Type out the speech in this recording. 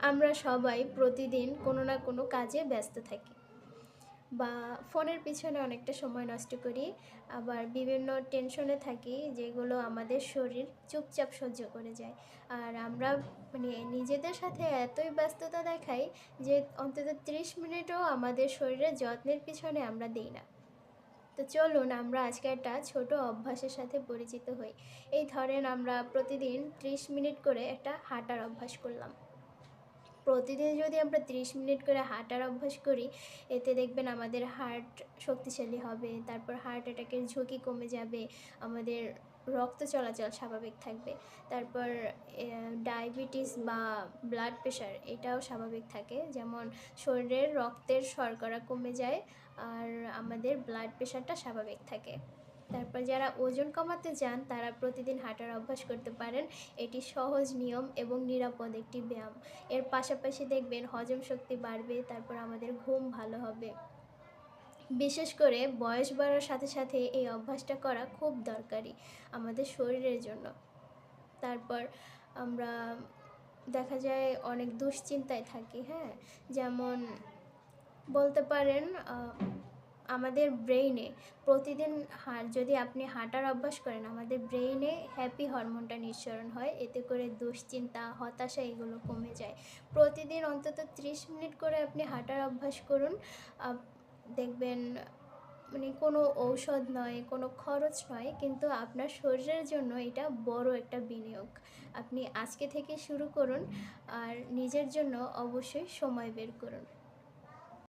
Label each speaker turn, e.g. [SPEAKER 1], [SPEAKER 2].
[SPEAKER 1] আমরা সবাই প্রতিদিন কোনো না কোনো কাজে ব্যস্ত থাকি। বা ফোনের পিছনে অনেকটা সময় নষ্ট করি, আবার বিভিন্ন টেনশনে থাকি যেগুলো আমাদের শরীর চুপচাপ সহ্য করে যায়। আর আমরা মানে নিজেদের সাথে এতই ব্যস্ততা দেখাই যে অন্তত ত্রিশ মিনিটও আমাদের শরীরের যত্নের পিছনে আমরা দিই না। তো চলুন আমরা আজকে একটা ছোট অভ্যাসের সাথে পরিচিত হই। এই ধরেন আমরা প্রতিদিন ত্রিশ মিনিট করে একটা হাঁটার অভ্যাস করলাম। প্রতিদিন যদি আমরা ত্রিশ মিনিট করে হাঁটার অভ্যাস করি, এতে দেখবেন আমাদের হার্ট শক্তিশালী হবে, তারপর হার্ট অ্যাটাকের ঝুঁকি কমে যাবে, আমাদের রক্ত চলাচল স্বাভাবিক থাকবে, তারপর ডায়াবেটিস বা ব্লাড প্রেশার এটাও স্বাভাবিক থাকে, যেমন শরীরের রক্তের শর্করা কমে যায়, আর আমাদের ব্লাড প্রেশারটা স্বাভাবিক থাকে। তারপর যারা ওজন কমাতে চান, তারা প্রতিদিন হাঁটার অভ্যাস করতে পারেন। এটি সহজ নিয়ম এবং নিরাপদ একটি ব্যায়াম। এর পাশাপাশি দেখবেন হজম শক্তি বাড়বে, তারপর আমাদের ঘুম ভালো হবে। বিশেষ করে বয়স বাড়ার সাথে সাথে এই অভ্যাসটা করা খুব দরকারি আমাদের শরীরের জন্য। তারপর আমরা, দেখা যায় অনেক দুশ্চিন্তায় থাকি হ্যাঁ? যেমন বলতে পারেন আমাদের ব্রেইনে প্রতিদিন যদি আপনি হাঁটার অভ্যাস করেন, আমাদের ব্রেইনে হ্যাপি হরমোনটা নিঃসরণ হয়, এতে করে দুশ্চিন্তা, হতাশা এগুলো কমে যায়। প্রতিদিন অন্তত ত্রিশ মিনিট করে আপনি হাঁটার অভ্যাস করুন। দেখবেন মানে কোনো ঔষধ নয়, কোনো খরচ নয়, কিন্তু আপনার শরীরের জন্য এটা বড় একটা বিনিয়োগ। আপনি আজকে থেকে শুরু করুন, আর নিজের জন্য অবশ্যই সময় বের করুন।